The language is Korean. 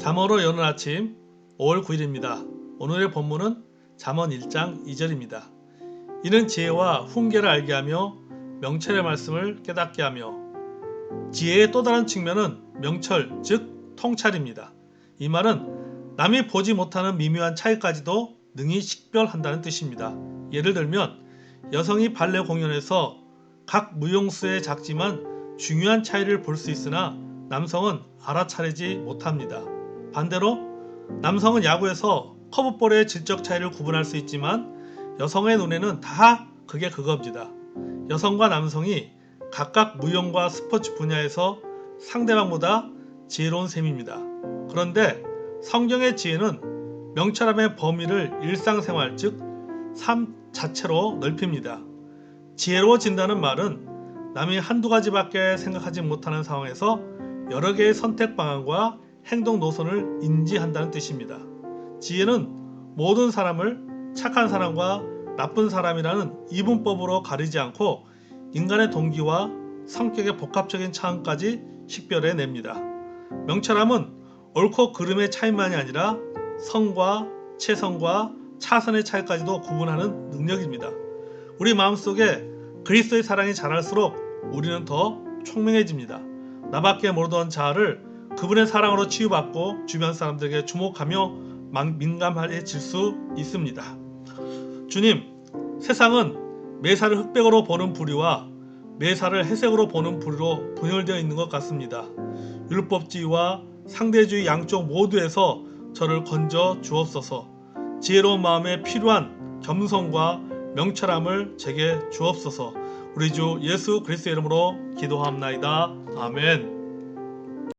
잠어로 여는 아침 5월 9일입니다. 오늘의 본문은 잠언 1장 2절입니다. 이는 지혜와 훈계를 알게 하며 명철의 말씀을 깨닫게 하며 지혜의 또 다른 측면은 명철 즉 통찰입니다. 이 말은 남이 보지 못하는 미묘한 차이까지도 능히 식별한다는 뜻입니다. 예를 들면 여성이 발레 공연에서 각 무용수의 작지만 중요한 차이를 볼 수 있으나 남성은 알아차리지 못합니다. 반대로 남성은 야구에서 커브볼의 질적 차이를 구분할 수 있지만 여성의 눈에는 다 그게 그겁니다. 여성과 남성이 각각 무용과 스포츠 분야에서 상대방보다 지혜로운 셈입니다. 그런데 성경의 지혜는 명철함의 범위를 일상생활 즉 삶 자체로 넓힙니다. 지혜로워진다는 말은 남이 한두 가지밖에 생각하지 못하는 상황에서 여러 개의 선택 방안과 행동 노선을 인지한다는 뜻입니다. 지혜는 모든 사람을 착한 사람과 나쁜 사람이라는 이분법으로 가리지 않고 인간의 동기와 성격의 복합적인 차원까지 식별해 냅니다. 명철함은 옳고 그름의 차이만이 아니라 성과 체성과 차선의 차이까지도 구분하는 능력입니다. 우리 마음속에 그리스도의 사랑이 자랄수록 우리는 더 총명해집니다. 나밖에 모르던 자아를 그분의 사랑으로 치유받고 주변 사람들에게 주목하며 만- 민감해질 수 있습니다. 주님, 세상은 매사를 흑백으로 보는 부류와 매사를 회색으로 보는 부류로 분열되어 있는 것 같습니다. 율법주의와 상대주의 양쪽 모두에서 저를 건져 주옵소서. 지혜로운 마음에 필요한 겸손과 명철함을 제게 주옵소서. 우리 주 예수 그리스도의 이름으로 기도합나이다. 아멘.